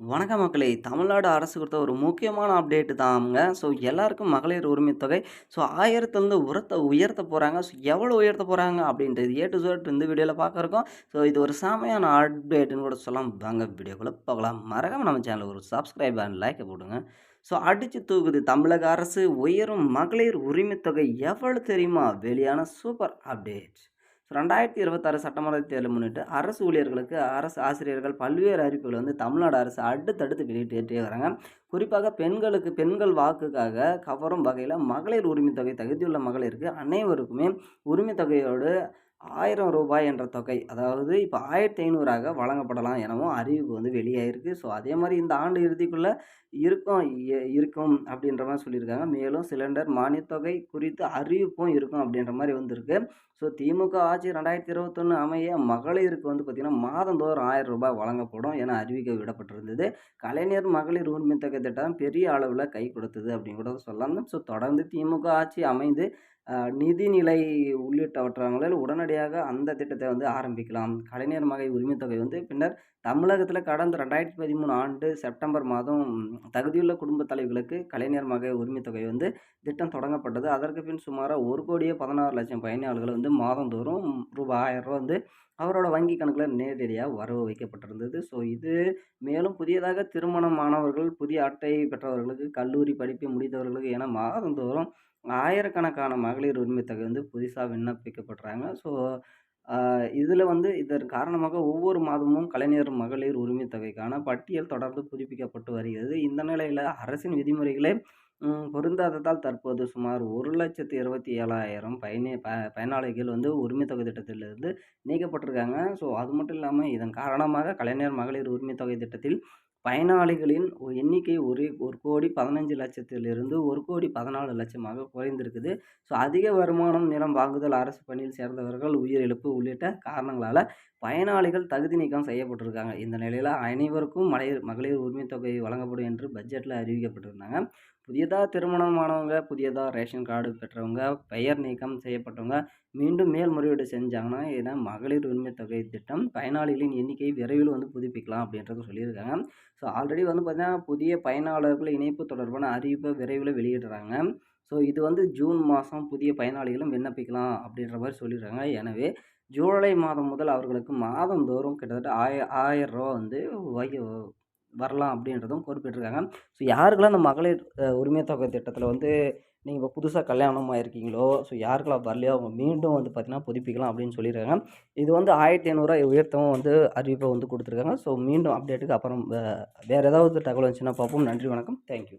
வணக்க மக்களே! தமிழ்நாடு அரசு கொடுத்த ஒரு முக்கியமான அப்டேட்டு தாங்க. ஸோ எல்லாருக்கும் மகளிர் உரிமை தொகை ஸோ ஆயிரத்துலேருந்து உரத்தை உயர்த்த போகிறாங்க ஸோ எவ்வளோ உயர்த்த போகிறாங்க அப்படின்றது ஏ டு இசட் இந்த வீடியோவில் பார்க்க இருக்கோம். ஸோ இது ஒரு செமையான அப்டேட்டுன்னு கூட சொல்லலாம். வாங்க வீடியோக்குள்ளே போகலாம். மறக்காமல் நம்ம சேனலில் ஒரு சப்ஸ்கிரைப் அண்ட் லைக்கை போடுங்க. ஸோ அடித்து தூக்குது தமிழக அரசு உயரும் மகளிர் உரிமை தொகை எவ்வளோ தெரியுமா? வெளியான சூப்பர் அப்டேட். ஸோ 2026 சட்டமன்ற தேர்தலை முன்னிட்டு அரசு ஊழியர்களுக்கு, அரசு ஆசிரியர்கள் பல்வேறு அறிவிப்புகளை வந்து தமிழ்நாடு அரசு அடுத்தடுத்து வெளியிட்டு வராங்க. குறிப்பாக பெண்களுக்கு பெண்கள் வாக்குக்காக கவரும் வகையில் மகளிர் உரிமை தொகை தகுதியுள்ள மகளிருக்கு அனைவருக்குமே உரிமை தொகையோடு ஆயிரம் ரூபாய் என்ற தொகை அதாவது இப்போ ஆயிரத்தி ஐநூறாக வழங்கப்படலாம் எனவும் அறிவிப்பு வந்து வெளியாயிருக்கு. ஸோ அதே மாதிரி இந்த ஆண்டு இறுதிக்குள்ளே இருக்கும் இருக்கும் அப்படின்ற மாதிரி சொல்லியிருக்காங்க. மேலும் சிலிண்டர் மானியத் தொகை குறித்து அறிவிப்பும் இருக்கும் அப்படின்ற மாதிரி வந்திருக்கு. ஸோ திமுக ஆட்சி 2021 அமைய மகளிருக்கு வந்து பார்த்திங்கன்னா மாதந்தோறும் ஆயிரம் ரூபாய் வழங்கப்படும் என அறிவிக்க விடப்பட்டிருந்தது. கலைஞர் மகளிர் உரிமை தொகை திட்டம் பெரிய அளவில் கை கொடுத்தது அப்படின்னு கூட சொல்லலாம். ஸோ தொடர்ந்து திமுக ஆட்சி அமைந்து நிதிநிலை உள்ளிட்டவற்றங்களில் உடனடியாக அந்த திட்டத்தை வந்து ஆரம்பிக்கலாம். கலைஞர் மகை உரிமைத்தொகை தொகை வந்து பின்னர் தமிழகத்தில் கடந்த 2013 ஆண்டு செப்டம்பர் மாதம் தகுதியுள்ள குடும்பத் தலைவர்களுக்கு கலைஞர் மகை உரிமைத்தொகை தொகை வந்து திட்டம் தொடங்கப்பட்டது. அதற்கு பின் சுமாராக ஒரு கோடியே பதினாறு லட்சம் பயனாளிகள் வந்து மாதந்தோறும் ரூபா ஆயிரம் ரூபா வந்து அவரோட வங்கி கணக்கில் நேரடியாக வரவு வைக்கப்பட்டிருந்தது. ஸோ இது மேலும் புதியதாக திருமணமானவர்கள், புதிய அட்டை பெற்றவர்களுக்கு, கல்லூரி படிப்பை முடித்தவர்களுக்கு என மாதந்தோறும் ஆயிரக்கணக்கான மகளிர் உரிமை தொகை வந்து புதுசாக விண்ணப்பிக்கப்படுறாங்க. ஸோ இதில் வந்து இதன் காரணமாக ஒவ்வொரு மாதமும் கலைஞர் மகளிர் உரிமை தொகைக்கான பட்டியல் தொடர்ந்து புதுப்பிக்கப்பட்டு வருகிறது. இந்த நிலையில் அரசின் விதிமுறைகளே பொருந்தாததால் தற்போது சுமார் 1,27,000 பயனி ப பயனாளிகள் வந்து உரிமை தொகை திட்டத்திலிருந்து நீக்கப்பட்டிருக்காங்க. ஸோ அது மட்டும் இல்லாமல் இதன் காரணமாக கலைஞர் மகளிர் உரிமை தொகை திட்டத்தில் பயனாளிகளின் எண்ணிக்கை ஒரு 1,15,00,000லிருந்து 1,14,00,000ஆக குறைந்திருக்குது. ஸோ அதிக வருமானம், நிலம் வாங்குதல், அரசு பணியில் சேர்ந்தவர்கள், உயிரிழப்பு உள்ளிட்ட காரணங்களால் பயனாளிகள் தகுதி நீக்கம் செய்யப்பட்டிருக்காங்க. இந்த நிலையில் அனைவருக்கும் மகளிர் மகளிர் உரிமை தொகை வழங்கப்படும் என்று பட்ஜெட்டில் அறிவிக்கப்பட்டிருந்தாங்க. புதியதாக திருமணமானவங்க, புதியதாக ரேஷன் கார்டு பெற்றவங்க, பெயர் நீக்கம் செய்யப்பட்டவங்க மீண்டும் மேல்முறையீடு செஞ்சாங்கன்னா ஏன்னா மகளிர் உரிமை தொகை திட்டம் பயனாளிகளின் எண்ணிக்கை விரைவில் வந்து புதுப்பிக்கலாம் அப்படின்றத சொல்லியிருக்காங்க. ஸோ ஆல்ரெடி வந்து பார்த்திங்கன்னா புதிய பயனாளர்கள் இணைப்பு தொடர்பான அறிவிப்பை விரைவில் வெளியிடுறாங்க. ஸோ இது வந்து ஜூன் மாதம் புதிய பயனாளிகளும் விண்ணப்பிக்கலாம் அப்படின்ற மாதிரி சொல்லிடுறாங்க எனவே ஜூலை மாதம் முதல் அவர்களுக்கு மாதந்தோறும் கிட்டத்தட்ட ஆய ஆயிரம் ரூபா வந்து வகி வரலாம் அப்படின்றதும் குறிப்பிட்டிருக்காங்க. ஸோ யாருக்கெல்லாம் அந்த மகளிர் உரிமை தொகை திட்டத்தில் வந்து நீங்கள் இப்போ புதுசாக கல்யாணம் ஆயிருக்கீங்களோ, ஸோ யாருக்கெல்லாம் வரலையோ அவங்க மீண்டும் வந்து பார்த்திங்கன்னா புதுப்பிக்கலாம் அப்படின்னு சொல்லியிருக்காங்க. இது வந்து ஆயிரத்தி ஐநூறுரூவா உயர்த்தவும் வந்து அறிவிப்பை வந்து கொடுத்துருக்காங்க ஸோ மீண்டும் அப்டேட்டுக்கு அப்புறம் வேறு ஏதாவது தகவல் வந்துச்சுன்னா பார்ப்போம். நன்றி, வணக்கம். Thank you.